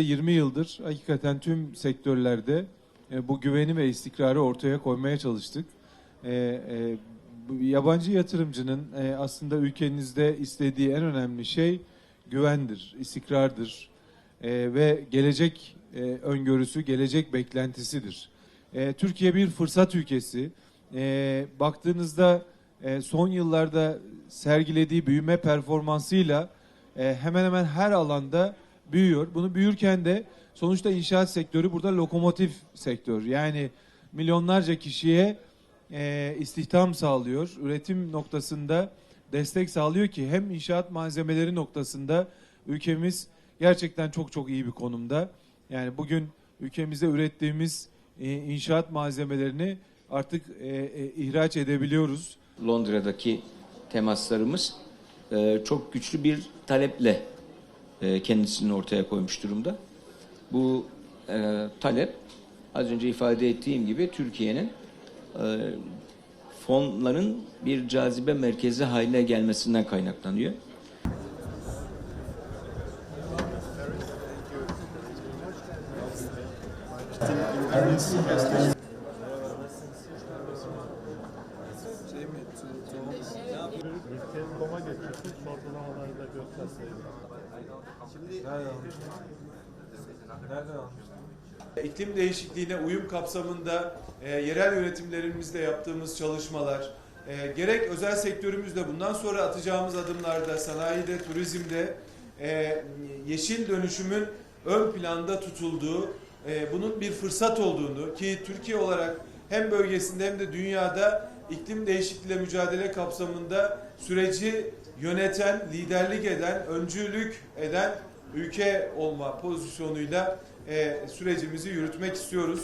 20 yıldır hakikaten tüm sektörlerde e, bu güveni ve istikrarı ortaya koymaya çalıştık. E, e, yabancı yatırımcının aslında ülkenizde istediği en önemli şey güvendir, istikrardır ve gelecek öngörüsü, gelecek beklentisidir. Türkiye bir fırsat ülkesi. Baktığınızda son yıllarda sergilediği büyüme performansıyla hemen hemen her alanda büyüyor. Bunu büyürken de sonuçta inşaat sektörü burada lokomotif sektör. Yani milyonlarca kişiye e, istihdam sağlıyor. Üretim noktasında destek sağlıyor ki hem inşaat malzemeleri noktasında ülkemiz gerçekten çok çok iyi bir konumda. Yani bugün ülkemizde ürettiğimiz e, inşaat malzemelerini artık e, e, ihraç edebiliyoruz. Londra'daki temaslarımız e, çok güçlü bir taleple e, kendisini ortaya koymuş durumda. Bu e, talep az önce ifade ettiğim gibi Türkiye'nin e, fonların bir cazibe merkezi haline gelmesinden kaynaklanıyor. Ülke koma geçirsin, sorgulamaları da gösterseydi. İklim değişikliğine uyum kapsamında e, yerel yönetimlerimizle yaptığımız çalışmalar, e, gerek özel sektörümüzde bundan sonra atacağımız adımlarda, sanayide, turizmde e, yeşil dönüşümün ön planda tutulduğu, e, bunun bir fırsat olduğunu ki Türkiye olarak hem bölgesinde hem de dünyada iklim değişikliğiyle mücadele kapsamında süreci yöneten, liderlik eden, öncülük eden ülke olma pozisyonuyla e, sürecimizi yürütmek istiyoruz.